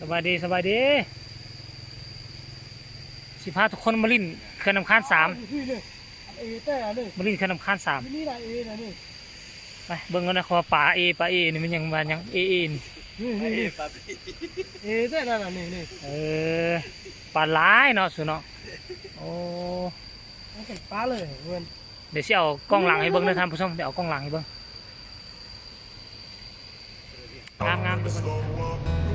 สบายดีสบายดี สิพาทุกคนมาลินเขื่อนน้ำค้านสามนี่เลยเอแต่เลยมาลินเขื่อนน้ำค้านสามนี่ละเอนะนี่ไปเบิ่งกันนะคอป่าเอป่าเอนี่มันยังมายังเอเอนี่เอแต่ละนี่นี่เออป่าหลายเนาะสุเนาะโอ้มันเป็นปลาเลยเงินเดี๋ยวสิเอากล้องหลังให้เบิ่งนะท่านผู้ชมเดี๋ยวเอากล้องหลังให้เบิ่งงามงามดูมัน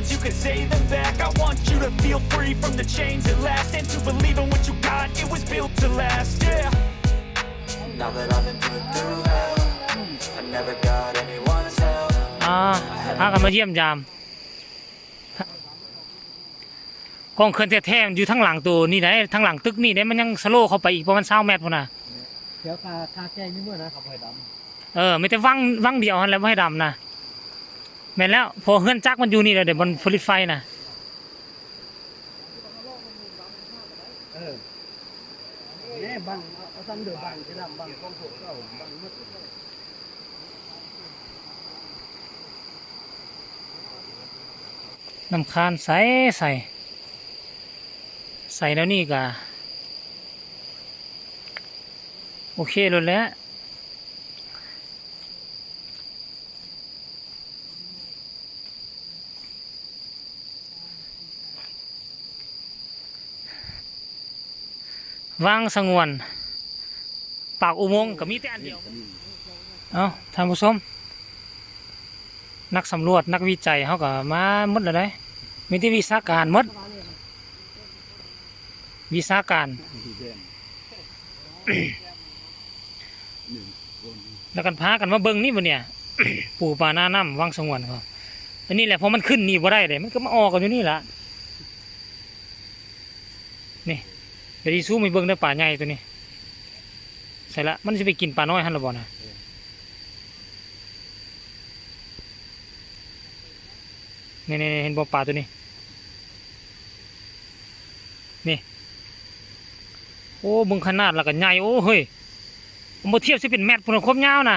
words, you can say them back. I want you to feel free from the chains that last and to believe in what you got. It was built to last, yeah. Now that I've been put through hell, I never got anyone's help. อ่าพากันมาเยี่ยมยามกล้องเคลื่อนแท้ๆมันอยู่ทั้งหลังตัวนี่ได้ทั้งหลังตึกนี่ได้มันยังสโลว์เข้าไปอีกประมาณ20เมตรพุ่นน่ะ เดี๋ยวคาคาแก้นี่เมื่อนะขับไปดเออไม่แต่วังวังเดียวหันแหล้วไม่ให้ดำนะ แม่นแล้ว พอเฮือนจักมันอยู่นี่แล้วเดี๋ยวมันผลิตไฟนะำเออแน่บังเอาซ้ำเดือบังจะดำบังกองถูกเก้าบังมืดน้ำคานใสใส่ใส่แล้วนี่ก็โอเคเลยแล้ว วางสงวน ปากอุโมงค์ก็มีแต่อันเดียวเอาท่านผู้ชมนักสำรวจนักวิจัยเขาก็มาหมดเลยได้มีที่วิชาการหมดวิชาการ แล้วกันพากันมาเบิ่งนี่บ่เนี่ย ปู่ป่าหน้าน้ำวังสงวนเขาอันนี้แหละพอมันขึ้นนี่บ่ได้เลยมันก็มาออกกันอยู่นี่ละนี่ เดี๋ยวดีซูมไปเบิ่งได้อป่าใหญ่ตัวนี้ใส่ละมันจะไปกินป่าน้อยหันหรือบ่นะนี่นี่เห็นบ่อปลาตัวนี้ นี่ โอ้เบึงขนาดแล้วก็ใหญ่โอ้เฮ้ยผมบ่เทียบสิเป็นแมตรพุ่นนะครบยาวนะ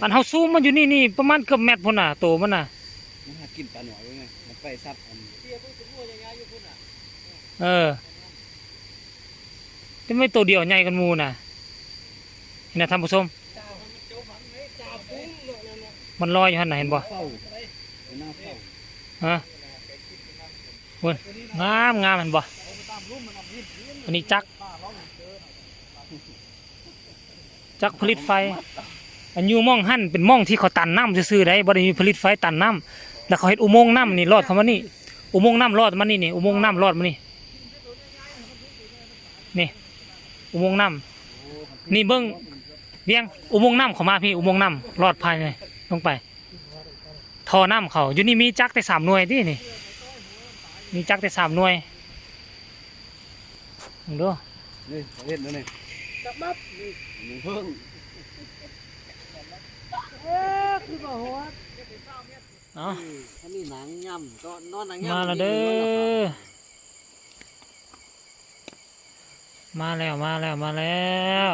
อันเฮาซูมมันอยู่นี่นี่ประมาณเกือบแมตรพุ่นน่ะโตมันน่ะมันหากินปลาหน่อยไว้ไงมันไปซับอันเอ เอแต่ไม่ตัวเดียวใหญ่กันมูน่ะเห็นนะท่านผู้ชมมันลอยอยู่หั่นน่ะเห็นบ่ฮะเว้ยงามงามเห็นบ่อันนี้จัก จักผลิตไฟ อันอยู่องหั่นเป็นหมองที่เขาตันน้ำซื่อๆได้บ่ได้มีผลิตไฟตันน้ำแล้วเขาเฮ็ดอุโมงค์น้ำนี่รอดเขามานี่ อุโมงค์น้ำรอดมานี่นี่อุโมงค์น้ำรอดมานี่ นี่อุโมงค์น้ำนี่เบิ้งเบียงอุโมงค์น้ำเข้ามาพี่อุโมงค์น้ำรอดภายในลงไปท่อน้ำเขาอยู่นี่มีจักรแต่สามหน่วยที่นี่มีจักรแต่สามหน่วยมึงดูนี่เห็นแล้วนี่จับมัดมึงเพิ่งเอ๊ะคือบ่หัวเอาถ้ามีหนังย่ำก็นอนหนังมาย่ำแล้วเด้อ มาแล้วมาแล้วมาแล้ว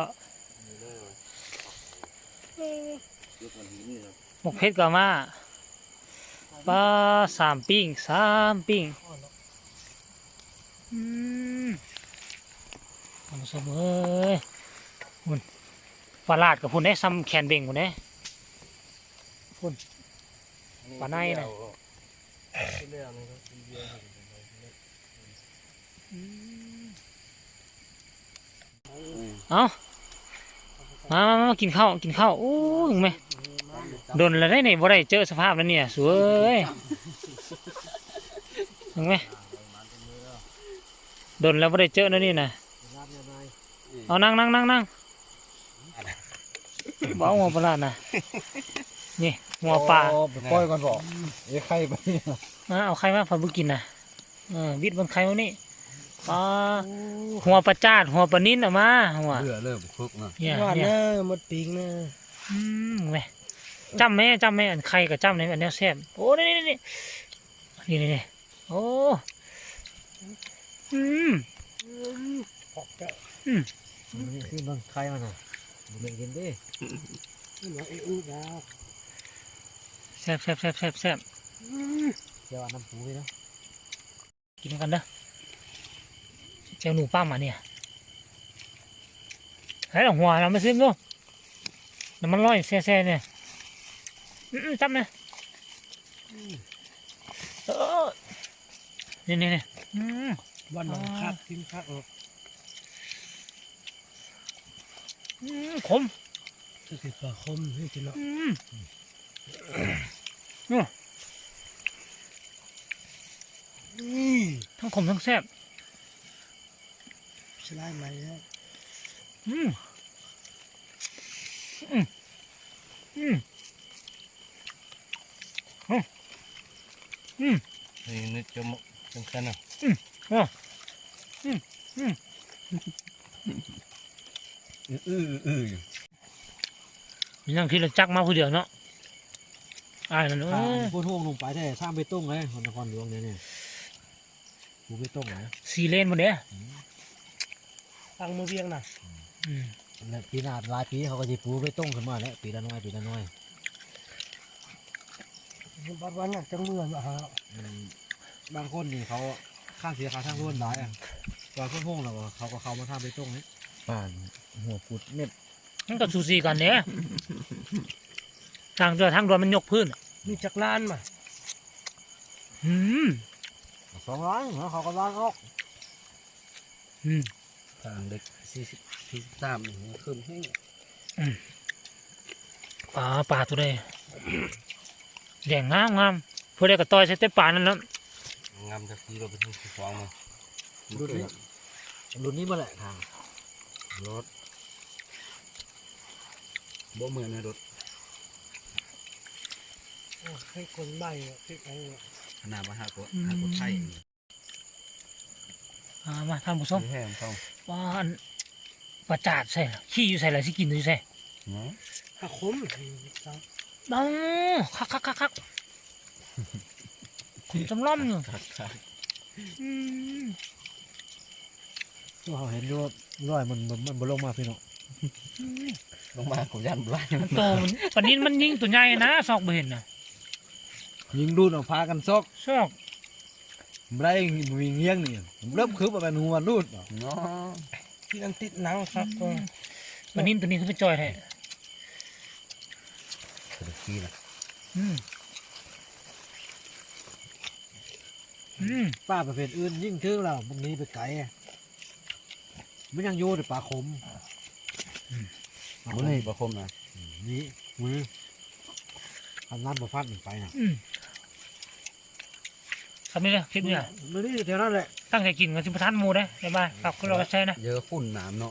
หมกเพชรก็มาปลาสามปิ้งสามปิ้งอืมเอาสมเอ้ยพุ่นปลาลาดกับพุ่นได้ซ้ำแขนเบ่งพุ่นได้คุณปลาในนะ เรื่องนี้ก็กินเบียร์เอามามามากินข้าวกินข้าวโอ้ยเห็นไหมโดนแล้วได้เนี่ยบ่ได้เจอสภาพแล้วเนี่ยสวยเห็นไหมโดนแล้วบ่ได้เจอแล้วนี่นะเอานั่งนั่งนั่งนั่งบ้าหัวปลาดนะนี่หัวปลาปล่อยก่อนบอกไอ้ไข่ไปมาเอาใครมาพอบุกินนะเออวิดบนใครวะนี่ ปลาหัวปลาจาดหัวปลานิ่นเออกมาหัวเบื่อเริ่มคลุกนะเนี่ยหวานเนี่ยเนอะหมดปีกเนอะอืมแม่จำแม่จำแม่อันใครกับจำในอันเนี้ยแซ่บโอ้นี่นี่นี่นี่นี่นี่โอ้อืมออกแก้วนี่คือมันไข่มันอะมันกินดินี่เหลือไอ้อู้ยาวแซ่บแซ่บแซ่บแซ่บแซ่บเจ้าน้ำปูนะกินกันเด้อเจ้าหนูป้ามาเนี่ยให้หลงหัวเราไม่ซื้อดูน้ำมันร้อยแซ่แซ่เนี่ยอืมจำนะเออนี่นี่นี่อืมวันหลังคัดกินคัดออกอืมขมจะติดปลาคมให้กินเนาะอืมอืมทั้งขมทั้งแซ่บ สไลด์ใหม่แล้วอืมอืมอืมอืมอืมนี่นึกจะมจังกันอะอ๋ออืมอืมอื้ออื้ออื้อมีนั่งที่เราจักมาผู้เดียวเนาะอ้ายนั่นเอทางอพูดห้องลงไปแต่สร้างไปต้งเลยคนนครหลวงเนี่ยเนี่ยปูไปต้งนะสีเลนหมดเด้อ ตังมือเวียงน่ะอืมแล้วปีหน้าหลายปีเขาก็จะปูไปต้งขึ้นมาแล้วปีละน้อยปีละน้อยบัดวันน่ะจังเมื่อมาหาอืมบางคนนี่เขาข้างเสียขาทางร่วนได้อะบางคนห้องเราก็เขาก็เขามาทำไปต้งนี่ป่านหัวปุดเม็ดมันก็สูสีกันเนี่ยทางเรือทางด่วนมันยกพื้นมีจักรล้านมาอืมสองร้อยเหรอเขาก็ล้างออกอืม ทางเด็กสี่สิบสี่สิบสามนี่ขึ้นให้ปลาปลาตัวใดแดงงามงามเพื่อได้กระต่อยใส่เต็มป่านั่นแล้วงามจากที่เราไปที่สิบสองมารุ่นนี้รุ่นนี้มาแหละทางรถบ่เหมือนนะรถโอ้ให้คนใบอะที่ไอ้เนี่ยขนาดมาหากดหากดไทยอ่ามาท่านผู้ชมแห้งต้อง ว่าอันปลาจาดใส่ล่ะขี้อยู่ใส่อะไรสิกินอยู่ใส่หักคมครับบ้าคักคักคักคักขุนจำล่อมอยู่อืมเราเห็นด้วยร้อยมันมันมันบ่ลงมาพี่น้องลงมาผมยันบ่ไล่มันโตมันปานนี้มันยิงตัวใหญ่นะซอกบ่เห็นนะยิงดูดออกพากันซอกซอกบ่ ได้มีเงี้ยงนี่เริ่มคือแบบหัวดูดเนาะที่นั่นติดหนังครับก็ปานนี้ตัวนี้คือไปจอยแท้สุดที่ละอืมอืมป้าประเภทอื่นยิ่งถึงเราบางนี้ไปไกลมันยังอยู่ในป่าคมนี่ป่าคมนะนี่มืออันนั้นบ่ฟัดไปนะอืม ทำนี่เลยคลิปนี้อะมันนี่เท่านั้นแหละตั้งใจกินกันสิบทันหมูได้บ๊ายบายฝากคุณเราก็ใช้นะ เยอะฝุ่นหนามเนาะ